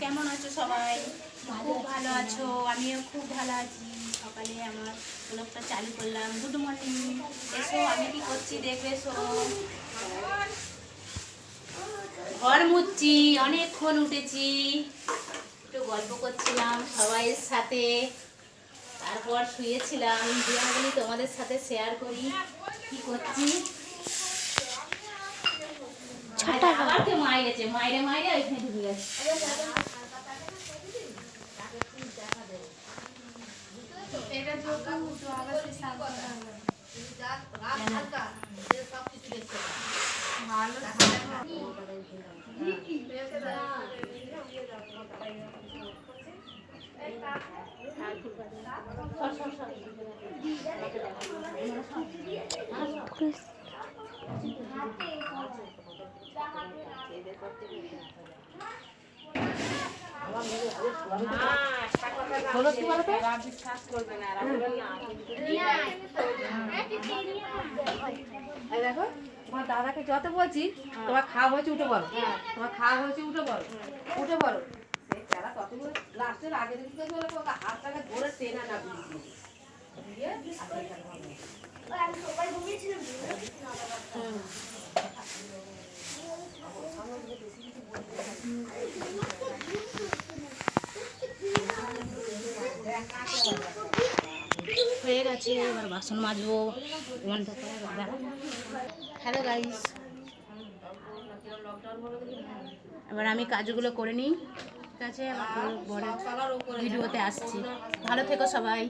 কেমন আছো সবাই? খুব ভালো আছো, আমিও খুব ভালো আছি। সকালে আমার ব্লগটা চালু করলাম। গুড মর্নিং এসো, আমি কি করছি দেখবে এসো। ঘর মুচ্ছি অনেকক্ষণ উঠেছি। একটু গল্প করছিলাম সবাইয়ের সাথে। তারপর শুয়েছিলাম। দিয়াগুলি তোমাদের সাথে শেয়ার করি। কি করছি? কেউ মাইরেছে মাইরে মাইরে ওইখানে ঢুকে গেছে। ভালো। দেখো তোমার দাদাকে যত বলছি তোমার খাওয়া হয়েছে উঠে বলো তোমার খাওয়া হয়েছে উঠে বলো উঠে বলো সে খেলা কতগুলো লাস্টের আগে দিকে হাতটাকে ধরে টেনা না দিয়ে হয়ে গেছে, এবার বাসন মাজবো হ্যালো গাইস এবার আমি কাজগুলো করে নিই। ঠিক আছে ভিডিওতে আসছি। ভালো থেকো সবাই।